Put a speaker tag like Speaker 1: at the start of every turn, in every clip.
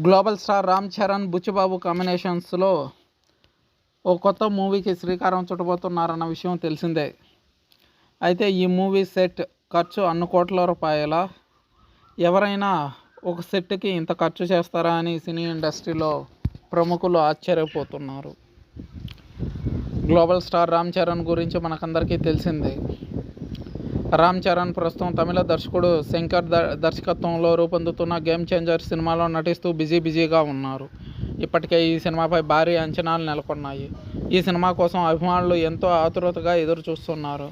Speaker 1: Global star Ram Charan Buchibabu కాంబినేషన్స్లో ఓ కొత్త మూవీకి శ్రీకారం చుట్టబోతున్నారన్న విషయం తెలిసిందే. అయితే ఈ మూవీ సెట్ ఖర్చు అన్ని కోట్ల రూపాయల? ఎవరైనా ఒక సెట్కి ఇంత ఖర్చు చేస్తారా అని సినీ ఇండస్ట్రీలో ప్రముఖులు ఆశ్చర్యపోతున్నారు. గ్లోబల్ స్టార్ రామ్ చరణ్ గురించి మనకందరికీ తెలిసిందే. రామ్ చరణ్ ప్రస్తుతం తమిళ దర్శకుడు శంకర్ దర్శకత్వంలో రూపొందుతున్న గేమ్ చేంజర్ సినిమాలో నటిస్తూ బిజీ బిజీగా ఉన్నారు. ఇప్పటికే ఈ సినిమాపై భారీ అంచనాలు నెలకొన్నాయి. ఈ సినిమా కోసం అభిమానులు ఎంతో ఆతురతగా ఎదురు చూస్తున్నారు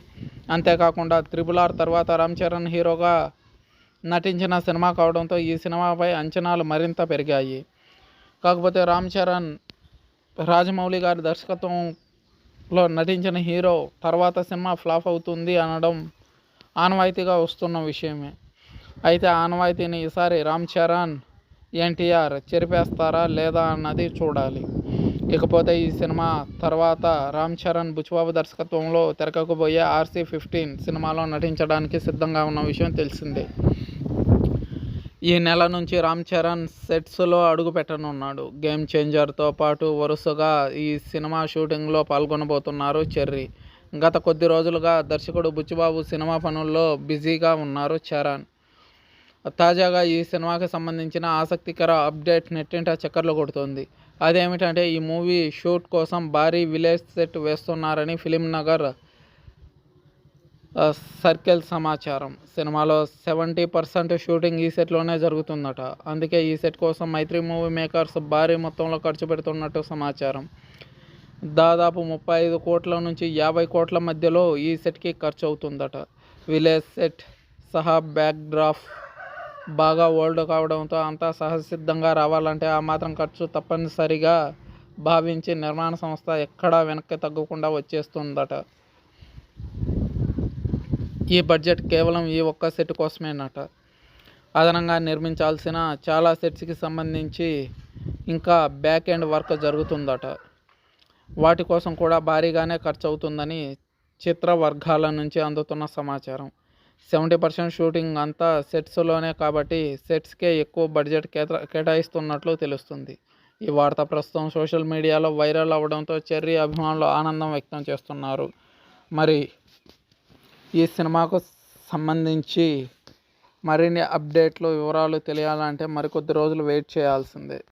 Speaker 1: అంతేకాకుండా త్రిబుల్ ఆర్ తర్వాత రామ్ చరణ్ హీరోగా నటించిన సినిమా కావడంతో ఈ సినిమాపై అంచనాలు మరింత పెరిగాయి. కాకపోతే రామ్ చరణ్ రాజమౌళి గారి దర్శకత్వంలో నటించిన హీరో తర్వాత సినిమా ఫ్లాప్ అవుతుంది అనడం ఆనవాయితీగా వస్తున్న విషయమే. అయితే ఆనవాయితీని ఈసారి రామ్ చరణ్ ఎన్టీఆర్ చెరిపేస్తారా లేదా అన్నది చూడాలి. ఇకపోతే ఈ సినిమా తర్వాత రామ్ చరణ్ బుచ్చిబాబు దర్శకత్వంలో తెరకకపోయే ఆర్సీ ఫిఫ్టీన్ సినిమాలో నటించడానికి సిద్ధంగా ఉన్న విషయం తెలిసిందే. ఈ నెల నుంచి రామ్ చరణ్ సెట్స్లో అడుగు పెట్టనున్నాడు గేమ్ చేంజర్తో పాటు వరుసగా ఈ సినిమా షూటింగ్లో పాల్గొనబోతున్నారు చెర్రీ. గత కొద్ది రోజులుగా దర్శకుడు బుచ్చిబాబు సినిమా పనుల్లో బిజీగా ఉన్నారు చరణ్. తాజాగా ఈ సినిమాకి సంబంధించిన ఆసక్తికర అప్డేట్ నెట్టింట చక్కర్లు కొడుతుంది. అదేమిటంటే ఈ మూవీ షూట్ కోసం భారీ విలేజ్ సెట్ వేస్తున్నారని ఫిలిం నగర్ సర్కిల్ సమాచారం. సినిమాలో సెవెంటీ పర్సెంట్ షూటింగ్ ఈ సెట్లోనే జరుగుతుందట. అందుకే ఈ సెట్ కోసం మైత్రి మూవీ మేకర్స్ భారీ మొత్తంలో ఖర్చు పెడుతున్నట్టు సమాచారం. దాదాపు ముప్పై ఐదు కోట్ల నుంచి యాభై కోట్ల మధ్యలో ఈ సెట్కి ఖర్చు అవుతుందట విలేజ్ సెట్ సహా బ్యాక్ డ్రాఫ్ బాగా ఓల్డ్ కావడంతో అంతా సహజసిద్ధంగా రావాలంటే ఆ మాత్రం ఖర్చు తప్పనిసరిగా భావించి నిర్మాణ సంస్థ ఎక్కడా వెనక్కి తగ్గకుండా వచ్చేస్తుందట. ఈ బడ్జెట్ కేవలం ఈ ఒక్క సెట్ కోసమేనట. అదనంగా నిర్మించాల్సిన చాలా సెట్స్కి సంబంధించి ఇంకా బ్యాక్ ఎండ్ వర్క్ జరుగుతుందట. వాటి కోసం కూడా భారీగానే ఖర్చు అవుతుందని చిత్ర వర్గాల నుంచి అందుతున్న సమాచారం. సెవెంటీ పర్సెంట్ షూటింగ్ అంతా సెట్స్లోనే కాబట్టి సెట్స్కే ఎక్కువ బడ్జెట్ కేటా కేటాయిస్తున్నట్లు తెలుస్తుంది. ఈ వార్త ప్రస్తుతం సోషల్ మీడియాలో వైరల్ అవడంతో చెర్రీ అభిమానులు ఆనందం వ్యక్తం చేస్తున్నారు. మరి ఈ సినిమాకు సంబంధించి మరిన్ని అప్డేట్లు వివరాలు తెలియాలంటే మరికొద్ది రోజులు వెయిట్ చేయాల్సిందే.